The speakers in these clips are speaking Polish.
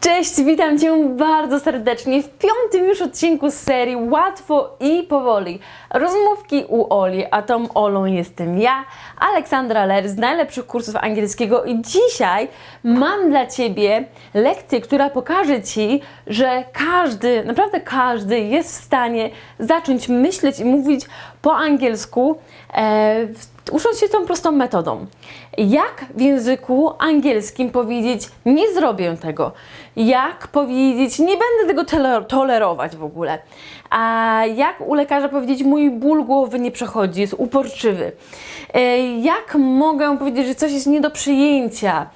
Cześć, witam Cię bardzo serdecznie w piątym już odcinku z serii Łatwo i Powoli. Rozmówki u Oli, a tą Olą jestem ja, Aleksandra Ler z najlepszych kursów angielskiego i dzisiaj mam dla Ciebie lekcję, która pokaże Ci, że każdy, naprawdę każdy jest w stanie zacząć myśleć i mówić po angielsku, e, w ucząc się tą prostą metodą. Jak w języku angielskim powiedzieć nie zrobię tego? Jak powiedzieć nie będę tego tole- tolerować w ogóle? A jak u lekarza powiedzieć mój ból głowy nie przechodzi, jest uporczywy? E, Jak mogę powiedzieć, że coś jest nie do przyjęcia?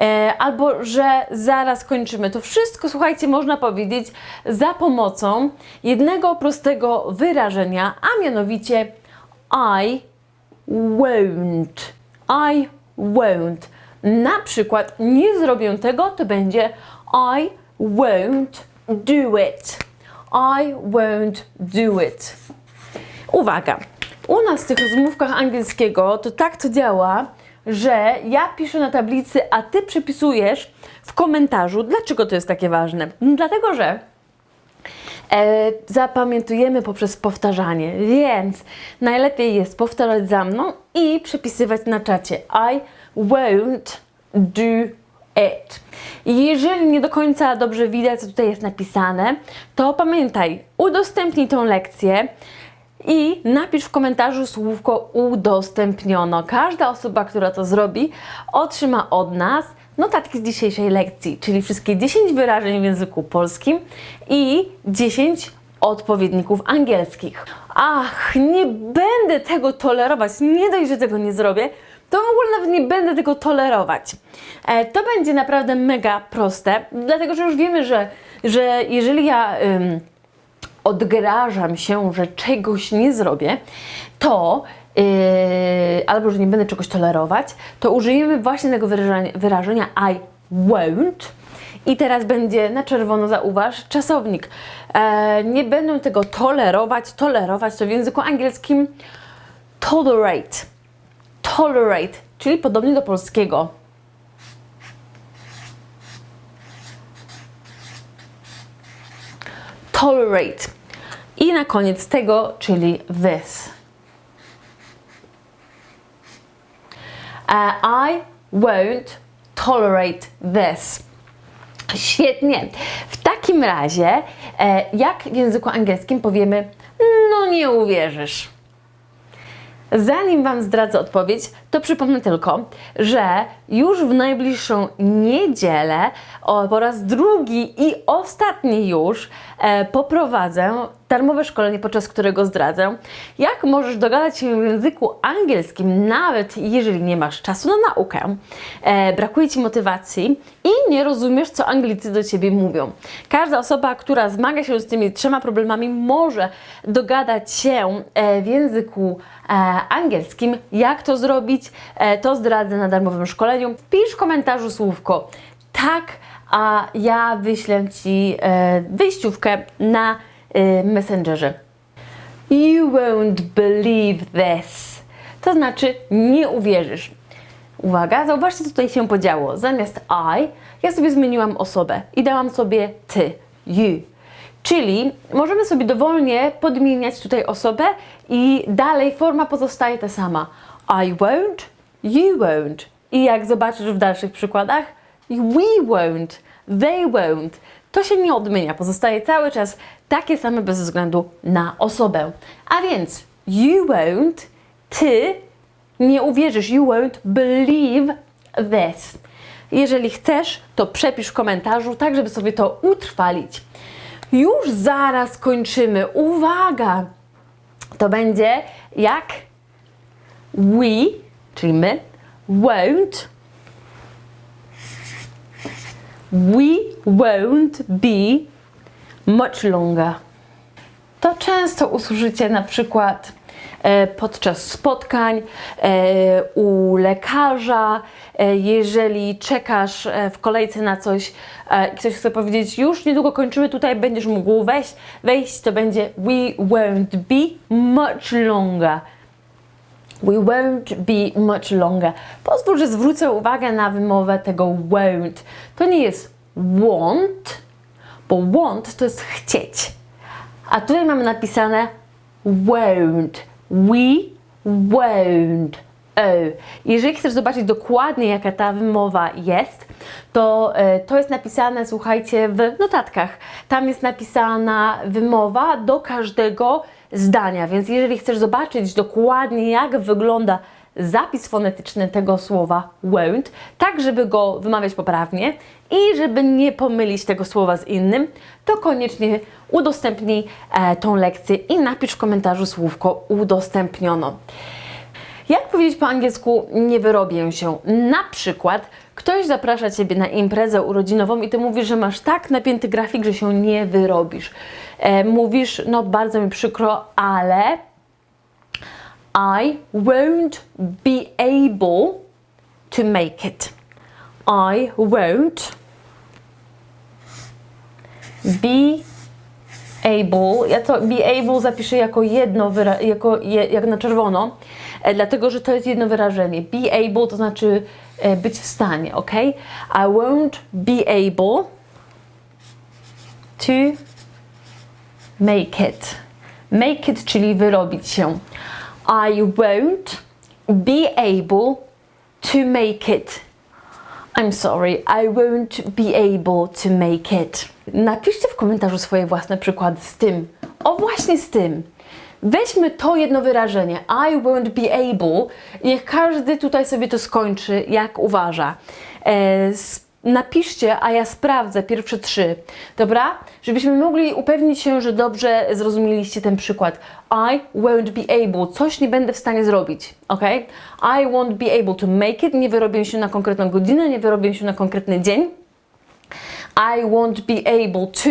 E, Albo że zaraz kończymy. To wszystko, słuchajcie, można powiedzieć za pomocą jednego prostego wyrażenia, a mianowicie I won't. I won't. Na przykład nie zrobię tego, to będzie I won't do it. I won't do it. Uwaga. U nas w tych rozmówkach angielskiego to tak to działa, że ja piszę na tablicy, a ty przepisujesz w komentarzu. Dlaczego to jest takie ważne? Dlatego, że e, zapamiętujemy poprzez powtarzanie, więc najlepiej jest powtarzać za mną i przepisywać na czacie I won't do it. Jeżeli nie do końca dobrze widać, co tutaj jest napisane, to pamiętaj, udostępnij tą lekcję i napisz w komentarzu słówko udostępniono. Każda osoba, która to zrobi, otrzyma od nas notatki z dzisiejszej lekcji, czyli wszystkie 10 wyrażeń w języku polskim i 10 odpowiedników angielskich. Ach, nie będę tego tolerować, nie dość, że tego nie zrobię, to w ogóle nawet nie będę tego tolerować. E, to będzie naprawdę mega proste, dlatego że już wiemy, że, że jeżeli ja... Ym, odgrażam się, że czegoś nie zrobię, to yy, albo że nie będę czegoś tolerować, to użyjemy właśnie tego wyrażenia, wyrażenia I won't. I teraz będzie na czerwono, zauważ, czasownik. E, nie będę tego tolerować. Tolerować to w języku angielskim tolerate. Tolerate, czyli podobnie do polskiego. tolerate. I na koniec tego, czyli this. Uh, I won't tolerate this. Świetnie. W takim razie, e, jak w języku angielskim powiemy, no nie uwierzysz. Zanim Wam zdradzę odpowiedź, to przypomnę tylko, że już w najbliższą niedzielę o, po raz drugi i ostatni już e, poprowadzę darmowe szkolenie, podczas którego zdradzę, jak możesz dogadać się w języku angielskim, nawet jeżeli nie masz czasu na naukę, e, brakuje Ci motywacji i nie rozumiesz, co Anglicy do Ciebie mówią. Każda osoba, która zmaga się z tymi trzema problemami, może dogadać się e, w języku e, angielskim. Jak to zrobić, e, to zdradzę na darmowym szkoleniu. Wpisz w komentarzu słówko tak, a ja wyślę Ci e, wyjściówkę na e, Messengerze. You won't believe this. To znaczy, nie uwierzysz. Uwaga, zauważcie, co tutaj się podziało. Zamiast I, ja sobie zmieniłam osobę i dałam sobie ty, you. Czyli możemy sobie dowolnie podmieniać tutaj osobę i dalej forma pozostaje ta sama. I won't, you won't. I jak zobaczysz w dalszych przykładach, we won't, they won't. To się nie odmienia, pozostaje cały czas takie same bez względu na osobę. A więc you won't, ty nie uwierzysz, you won't believe this. Jeżeli chcesz, to przepisz w komentarzu, tak żeby sobie to utrwalić. Już zaraz kończymy. Uwaga! To będzie jak we, czyli my, won't, we won't be much longer. To często usłyszycie na przykład e, podczas spotkań e, u lekarza, e, jeżeli czekasz e, w kolejce na coś e, i ktoś chce powiedzieć, już niedługo kończymy, tutaj będziesz mógł wejść, wejść to będzie we won't be much longer. We won't be much longer. Pozwól, że zwrócę uwagę na wymowę tego won't. To nie jest want, bo want to jest chcieć. A tutaj mamy napisane won't. We won't. O. Jeżeli chcesz zobaczyć dokładnie, jaka ta wymowa jest, to e, to jest napisane, słuchajcie, w notatkach. Tam jest napisana wymowa do każdego zdania, więc jeżeli chcesz zobaczyć dokładnie, jak wygląda zapis fonetyczny tego słowa won't, tak żeby go wymawiać poprawnie i żeby nie pomylić tego słowa z innym, to koniecznie udostępnij e, tą lekcję i napisz w komentarzu słówko udostępniono. Jak powiedzieć po angielsku nie wyrobię się? Na przykład ktoś zaprasza Ciebie na imprezę urodzinową i Ty mówisz, że masz tak napięty grafik, że się nie wyrobisz. E, mówisz, no bardzo mi przykro, ale I won't be able to make it. I won't be able, ja to be able zapiszę jako jedno, jako je, jak na czerwono, e, dlatego że to jest jedno wyrażenie. Be able to znaczy e, być w stanie, ok? I won't be able to make it. Make it, czyli wyrobić się. I won't be able to make it. I'm sorry, I won't be able to make it. Napiszcie w komentarzu swoje własne przykłady z tym. O właśnie z tym. Weźmy to jedno wyrażenie. I won't be able. Niech każdy tutaj sobie to skończy, jak uważa. E, napiszcie, a ja sprawdzę pierwsze trzy. Dobra? Żebyśmy mogli upewnić się, że dobrze zrozumieliście ten przykład. I won't be able. Coś nie będę w stanie zrobić. Ok? I won't be able to make it. Nie wyrobię się na konkretną godzinę, nie wyrobię się na konkretny dzień. I won't be able to,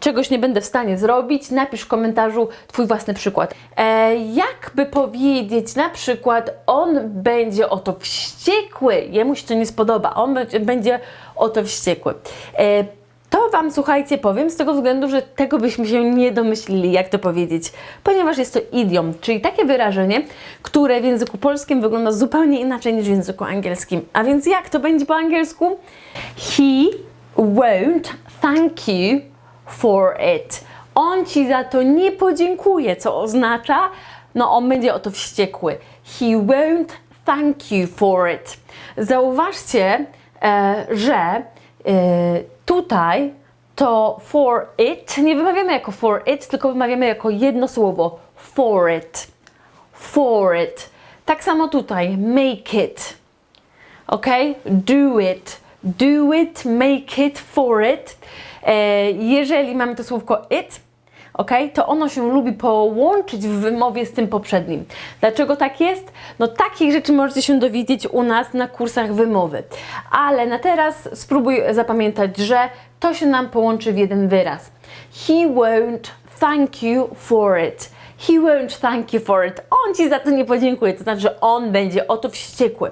czegoś nie będę w stanie zrobić, napisz w komentarzu Twój własny przykład. E, jakby powiedzieć na przykład, on będzie o to wściekły, jemu się to nie spodoba, on będzie- o to wściekły. E, to Wam, słuchajcie, powiem z tego względu, że tego byśmy się nie domyślili, jak to powiedzieć, ponieważ jest to idiom, czyli takie wyrażenie, które w języku polskim wygląda zupełnie inaczej niż w języku angielskim. A więc jak to będzie po angielsku? He won't thank you for it. On ci za to nie podziękuje, co oznacza, no on będzie o to wściekły. He won't thank you for it. Zauważcie, e, że e, tutaj to for it nie wymawiamy jako for it, tylko wymawiamy jako jedno słowo for it. For it. Tak samo tutaj make it. Ok? Do it. Do it, make it, for it. E, jeżeli mamy to słówko it, ok, to ono się lubi połączyć w wymowie z tym poprzednim. Dlaczego tak jest? No takich rzeczy możecie się dowiedzieć u nas na kursach wymowy. Ale na teraz spróbuj zapamiętać, że to się nam połączy w jeden wyraz. He won't thank you for it. He won't thank you for it. On ci za to nie podziękuje, to znaczy, że on będzie o to wściekły.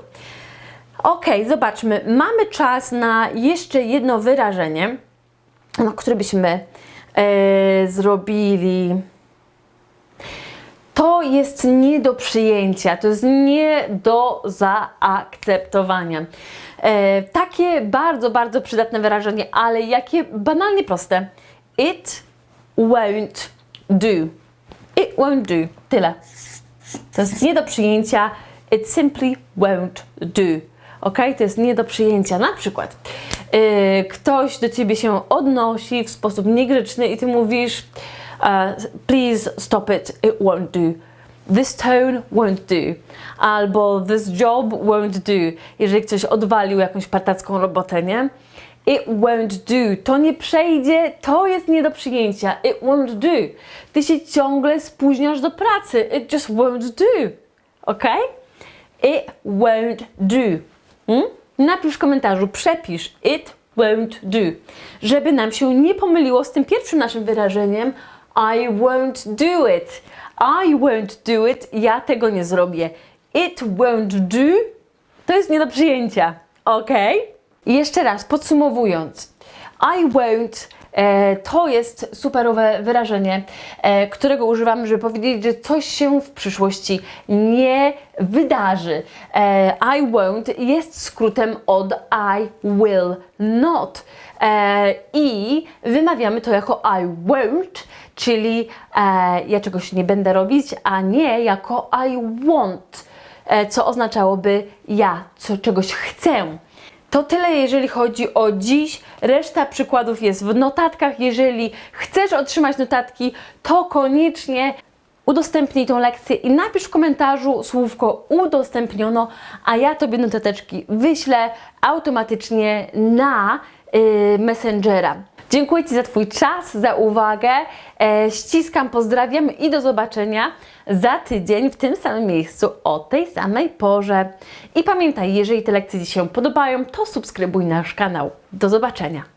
Ok, zobaczmy. Mamy czas na jeszcze jedno wyrażenie, no, które byśmy e, zrobili. To jest nie do przyjęcia, to jest nie do zaakceptowania. E, takie bardzo, bardzo przydatne wyrażenie, ale jakie banalnie proste. It won't do. It won't do. Tyle. To jest nie do przyjęcia. It simply won't do. Ok? To jest nie do przyjęcia. Na przykład ktoś do ciebie się odnosi w sposób niegrzeczny i ty mówisz uh, please stop it, it won't do. This tone won't do. Albo this job won't do. Jeżeli ktoś odwalił jakąś partacką robotę, nie? It won't do. To nie przejdzie, to jest nie do przyjęcia. It won't do. Ty się ciągle spóźniasz do pracy. It just won't do. Ok? It won't do. Hmm? Napisz w komentarzu, przepisz it won't do, żeby nam się nie pomyliło z tym pierwszym naszym wyrażeniem I won't do it. I won't do it, ja tego nie zrobię. It won't do to jest nie do przyjęcia. Ok? I jeszcze raz, podsumowując. I won't to jest superowe wyrażenie, e, którego używamy, żeby powiedzieć, że coś się w przyszłości nie wydarzy. E, I won't jest skrótem od I will not. E, I wymawiamy to jako I won't, czyli e, ja czegoś nie będę robić, a nie jako I want, e, co oznaczałoby ja co, czegoś chcę. To tyle, jeżeli chodzi o dziś. Reszta przykładów jest w notatkach. Jeżeli chcesz otrzymać notatki, to koniecznie udostępnij tą lekcję i napisz w komentarzu słówko udostępniono, a ja Tobie notateczki wyślę automatycznie na y, Messengera. Dziękuję Ci za Twój czas, za uwagę. E, ściskam, pozdrawiam i do zobaczenia za tydzień w tym samym miejscu o tej samej porze. I pamiętaj, jeżeli te lekcje Ci się podobają, to subskrybuj nasz kanał. Do zobaczenia.